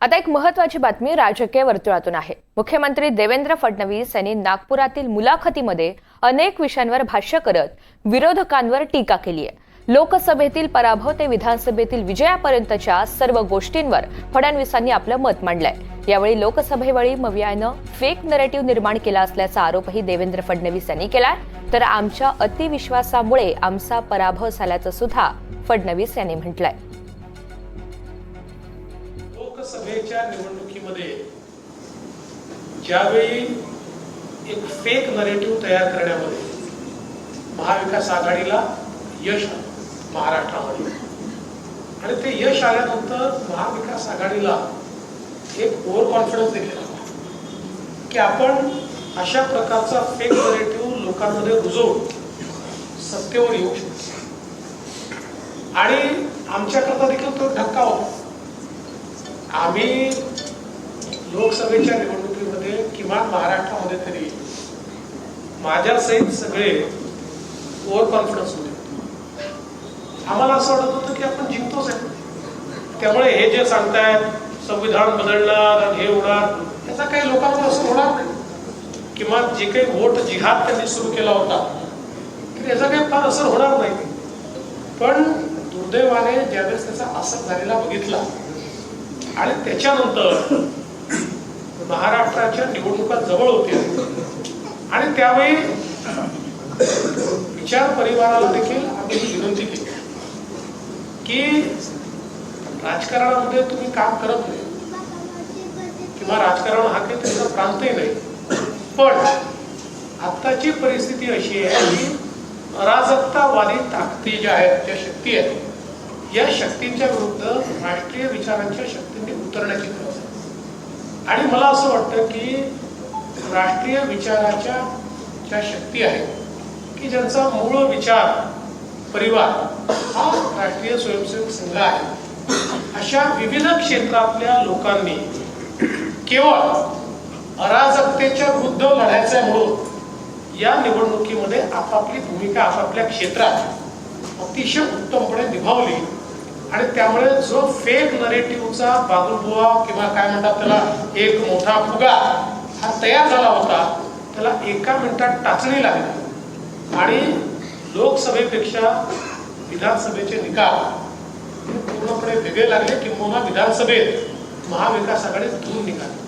आता एक महत्वाची बातमी राजकीय वर्तुळातून आहे. मुख्यमंत्री देवेंद्र फडणवीस यांनी नागपुरातील मुलाखतीमध्ये अनेक विषयांवर भाष्य करत विरोधकांवर टीका केली आहे. लोकसभेतील पराभव ते विधानसभेतील विजयापर्यंतच्या सर्व गोष्टींवर फडणवीसांनी आपलं मत मांडलंय. यावेळी लोकसभेवेळी मवियानं फेक नरेटिव्ह निर्माण केला असल्याचा आरोपही देवेंद्र फडणवीस यांनी केलाय. तर आमच्या अतिविश्वासामुळे आमचा पराभव झाल्याचं सुद्धा फडणवीस यांनी म्हटलंय. लोकसभेच्या निवडणुकीमध्ये ज्यावेळी एक फेक नरेटिव्ह तयार करण्यामध्ये महाविकास आघाडीला यश महाराष्ट्रामध्ये आणि ते यश आल्यानंतर महाविकास आघाडीला एक ओव्हर कॉन्फिडन्स देखील आला. की आपण अशा प्रकारचा फेक नरेटिव्ह लोकांमध्ये रुजवून सत्तेवर येऊ शकतो. आणि आमच्याकरता देखील तो धक्का होता. आम्ही लोकसभेच्या निवडणुकीमध्ये किमान महाराष्ट्रामध्ये तरी माझ्यासहित सगळे ओव्हर कॉन्फिडन्स होते. आम्हाला असं वाटत होतं की आपण जिंकतोच आहे. त्यामुळे हे जे सांगतायत संविधान बदलणार आणि हे होणार याचा काही लोकांना असं होणार नाही. किंवा जे काही वोट जिहाद त्यांनी सुरू केला होता तर याचा काही फार असर होणार नाही. पण दुर्दैवाने ज्यावेळेस त्याचा असर झालेला बघितला आणि त्याच्यानंतर महाराष्ट्राच्या निवडणुका जवळ होत्या. आणि त्यावेळी विचार परिवाराला देखील आम्ही विनंती केली की राजकारणामध्ये तुम्ही काम करत नाही किंवा राजकारण हा काही त्यांचा प्रांतही नाही. पण आत्ताची परिस्थिती अशी आहे की अराजकतावादी ताकदी ज्या आहेत ज्या शक्ती आहेत. या शक्तींच्या विरुद्ध राष्ट्रीय विचारांच्या शक्तींनी उतरण्याची गरज आहे. आणि मला असं वाटतं की राष्ट्रीय विचाराच्या ज्या शक्ती आहेत की ज्यांचा मूळ विचार परिवार हा राष्ट्रीय स्वयंसेवक संघ आहे अशा विविध क्षेत्रातल्या लोकांनी केवळ अराजकतेच्या विरुद्ध लढायचं आहे म्हणून या निवडणुकीमध्ये आपापली भूमिका आपापल्या क्षेत्रात अतिशय उत्तमपणे निभावली. आणि त्यामुळे जो फेक नरेटिव्हचा बागुलबुवा किंवा काय म्हणतात त्याला एक मोठा फुगा हा तयार झाला होता त्याला एका मिनिटात टाचणी लागली. आणि लोकसभेपेक्षा विधानसभेचे निकाल पूर्णपणे वेगळे लागले किंवा विधानसभेत महाविकास आघाडी दूर निघाली